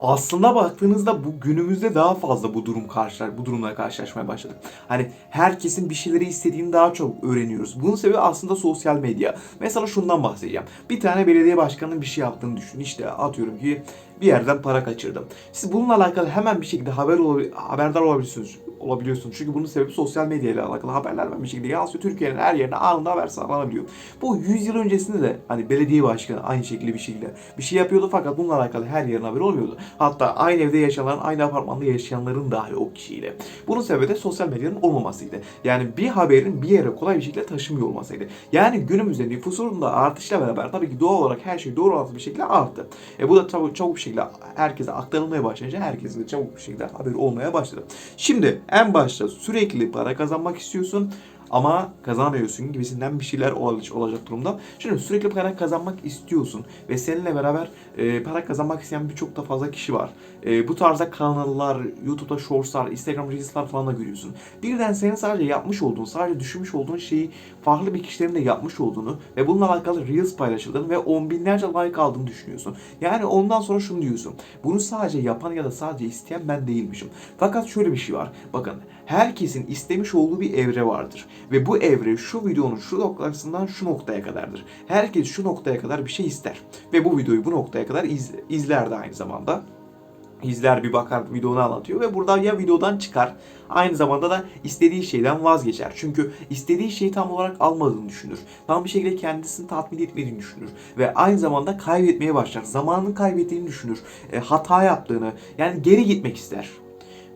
Aslında baktığınızda bu günümüzde daha fazla bu durum karşılar, bu durumla karşılaşmaya başladık. Hani herkesin bir şeyleri istediğini daha çok öğreniyoruz. Bunun sebebi aslında sosyal medya. Mesela şundan bahsedeceğim. Bir tane belediye başkanının bir şey yaptığını düşün. İşte atıyorum ki bir yerden para kaçırdım. Siz bununla alakalı hemen bir şekilde haber olabil- haberdar olabilirsiniz olabiliyorsunuz. Çünkü bunun sebebi sosyal medya ile alakalı haberler hemen bir şekilde yansıyor. Türkiye'nin her yerine anında haber sağlanabiliyor. Bu 100 yıl öncesinde de hani belediye başkanı aynı şekilde bir şekilde bir şey yapıyordu fakat bununla alakalı her yerin haberi olmuyordu. Hatta aynı evde yaşanan, aynı apartmanda yaşayanların dahi o kişiyle. Bunun sebebi de sosyal medyanın olmamasıydı. Yani bir haberin bir yere kolay bir şekilde taşımıyor olmasıydı. Yani günümüzde nüfusun da artışla beraber tabii ki doğal olarak her şey doğru orantılı bir şekilde arttı. E bu da tabii çabuk bir şekilde herkese aktarılmaya başlayınca herkesin de çabuk bir şekilde haberi olmaya başladı. Şimdi en başta sürekli para kazanmak istiyorsun ama kazanamıyorsun gibisinden bir şeyler olacak, durumda. Şimdi sürekli para kazanmak istiyorsun ve seninle beraber e, para kazanmak isteyen birçok da fazla kişi var. E, bu tarzda kanallar, YouTube'da shortslar, Instagram Reels'lar falan da görüyorsun. Birden senin sadece yapmış olduğun, sadece düşünmüş olduğun şeyi farklı bir kişilerin de yapmış olduğunu ve bununla alakalı Reels paylaşıldığını ve on binlerce like aldığını düşünüyorsun. Yani ondan sonra şunu diyorsun. Bunu sadece yapan ya da sadece isteyen ben değilmişim. Fakat şöyle bir şey var. Bakın herkesin istemiş olduğu bir evre vardır. Ve bu evre şu videonun şu noktasından şu noktaya kadardır. Herkes şu noktaya kadar bir şey ister. Ve bu videoyu bu noktaya kadar iz, izler de aynı zamanda izler bir bakar videonu anlatıyor ve burada ya videodan çıkar aynı zamanda da istediği şeyden vazgeçer. Çünkü istediği şeyi tam olarak almadığını düşünür. Tam bir şekilde kendisini tatmin etmediğini düşünür. Ve aynı zamanda kaybetmeye başlar. Zamanını kaybettiğini düşünür. E, hata yaptığını yani geri gitmek ister.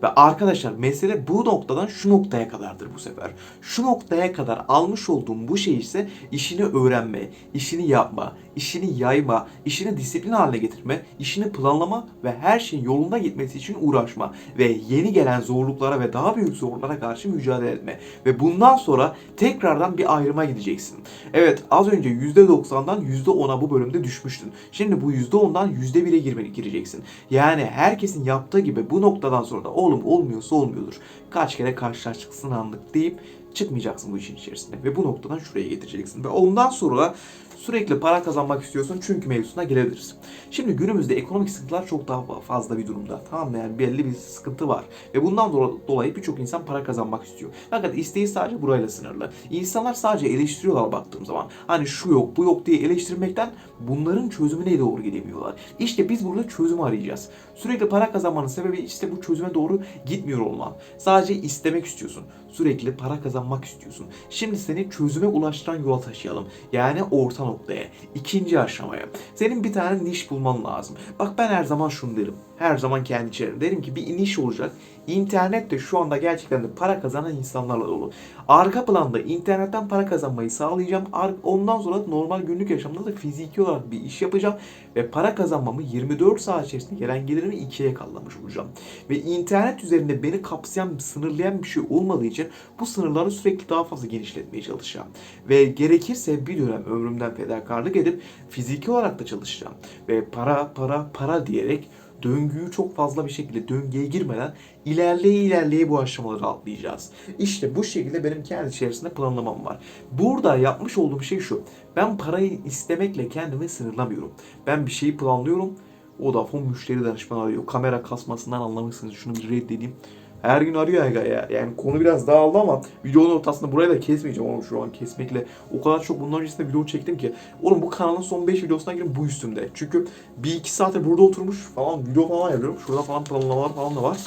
Ve arkadaşlar mesele bu noktadan şu noktaya kadardır bu sefer. Şu noktaya kadar almış olduğum bu şey ise işini öğrenme, işini yapma, işini yayma, işini disiplin haline getirme, işini planlama ve her şeyin yolunda gitmesi için uğraşma ve yeni gelen zorluklara ve daha büyük zorluklara karşı mücadele etme. Ve bundan sonra tekrardan bir ayrıma gideceksin. Evet az önce %90'dan %10'a bu bölümde düşmüştün. Şimdi bu %10'dan %1'e girmeni gireceksin. Yani herkesin yaptığı gibi bu noktadan sonra da oğlum olmuyorsa olmuyordur. Kaç kere karşılaştıksın anlık deyip çıkmayacaksın bu işin içerisinde. Ve bu noktadan şuraya getireceksin. Ve ondan sonra sürekli para kazanmak istiyorsun çünkü mevzusuna gelebiliriz. Şimdi günümüzde ekonomik sıkıntılar çok daha fazla bir durumda. Tamam mı? Yani belli bir sıkıntı var. Ve bundan do- dolayı birçok insan para kazanmak istiyor. Fakat isteği sadece burayla sınırlı. İnsanlar sadece eleştiriyorlar baktığım zaman. Hani şu yok bu yok diye eleştirmekten bunların çözümüne doğru gidemiyorlar. İşte biz burada çözüm arayacağız. Sürekli para kazanmanın sebebi işte bu çözüme doğru gitmiyor olman. Sadece istemek istiyorsun. Sürekli para kazanmak istiyorsun. Şimdi seni çözüme ulaştıran yola taşıyalım. Yani orta noktaya. ikinci aşamaya. Senin bir tane niş bulman lazım. Bak ben her zaman şunu derim. Her zaman kendi içerim. Derim ki bir niş olacak. İnternet de şu anda gerçekten de para kazanan insanlarla dolu. Arka planda internetten para kazanmayı sağlayacağım. Ondan sonra normal günlük yaşamda da fiziki olarak bir iş yapacağım. Ve para kazanmamı 24 saat içerisinde gelen gelirimi ikiye katlamış olacağım. Ve internet üzerinde beni kapsayan, sınırlayan bir şey olmadığı için bu sınırları sürekli daha fazla genişletmeye çalışacağım. Ve gerekirse bir dönem ömrümden fedakarlık edip fiziki olarak da çalışacağım. Ve para, para, para diyerek döngüyü çok fazla bir şekilde döngüye girmeden ilerleye ilerleye bu aşamaları atlayacağız. İşte bu şekilde benim kendi içerisinde planlamam var. Burada yapmış olduğum şey şu. Ben parayı istemekle kendimi sınırlamıyorum. Ben bir şeyi planlıyorum. Vodafone müşteri danışmanı arıyor. Kamera kasmasından anlamışsınız. Şunu bir reddedeyim. Her gün arıyor Aga ya. Yani konu biraz dağıldı ama videonun ortasında burayı da kesmeyeceğim oğlum şu an kesmekle. O kadar çok bundan öncesinde video çektim ki. Oğlum bu kanalın son 5 videosuna girin bu üstümde. Çünkü bir iki saattir burada oturmuş falan video falan yapıyorum. Şurada falan planlamalar falan da var.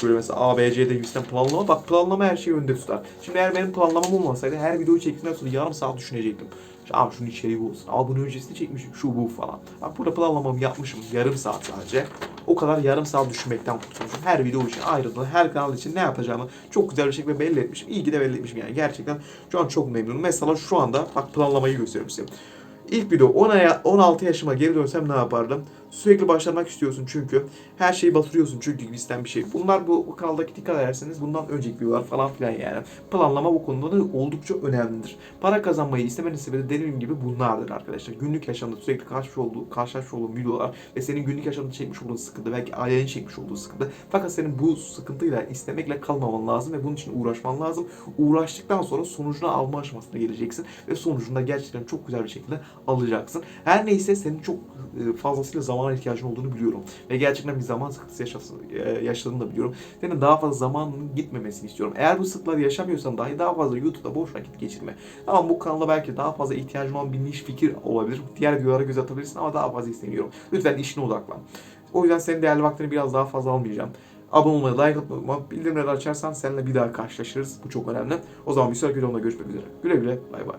Şöyle mesela A, B, C'de gibisinden planlama. Bak planlama her şeyi önde tutar. Şimdi eğer benim planlamam olmasaydı her videoyu çektikten sonra yarım saat düşünecektim. İşte, Abi şunun içeriği bu olsun. Abi bunun öncesinde çekmişim. Şu bu falan. Bak burada planlamamı yapmışım. Yarım saat sadece. O kadar yarım saat düşünmekten kurtulmuşum. Her video için ayrıldı. Her kanal için ne yapacağımı çok güzel bir şekilde belli etmişim. İyi ki de belli etmişim yani. Gerçekten şu an çok memnunum. Mesela şu anda bak planlamayı gösteriyorum size. İlk video 10 aya, 16 yaşıma geri dönsem ne yapardım? Sürekli başlamak istiyorsun çünkü. Her şeyi batırıyorsun çünkü bizden bir şey. Bunlar bu, bu kanaldaki dikkat ederseniz bundan önceki videolar falan filan yani. Planlama bu konuda da oldukça önemlidir. Para kazanmayı istemenin sebebi dediğim gibi bunlardır arkadaşlar. Günlük yaşamda sürekli karşılaşmış olduğu, karşılaşmış olduğun videolar ve senin günlük yaşamda çekmiş olduğun sıkıntı, belki ailenin çekmiş olduğu sıkıntı. Fakat senin bu sıkıntıyla istemekle kalmaman lazım ve bunun için uğraşman lazım. Uğraştıktan sonra sonucunu alma aşamasına geleceksin ve sonucunda gerçekten çok güzel bir şekilde alacaksın. Her neyse senin çok e, fazlasıyla zaman zamana ihtiyacın olduğunu biliyorum. Ve gerçekten bir zaman sıkıntısı yaşasın, e, yaşadığını da biliyorum. Senin daha fazla zamanının gitmemesini istiyorum. Eğer bu sıkıntıları yaşamıyorsan dahi daha fazla YouTube'da boş vakit geçirme. Ama bu kanalda belki daha fazla ihtiyacın olan bir niş fikir olabilir. Diğer videolara göz atabilirsin ama daha fazla istemiyorum. Lütfen işine odaklan. O yüzden senin değerli vaktini biraz daha fazla almayacağım. Abone olmayı, like atmayı, bildirimleri açarsan seninle bir daha karşılaşırız. Bu çok önemli. O zaman bir sonraki videomda görüşmek üzere. Güle güle, bay bay.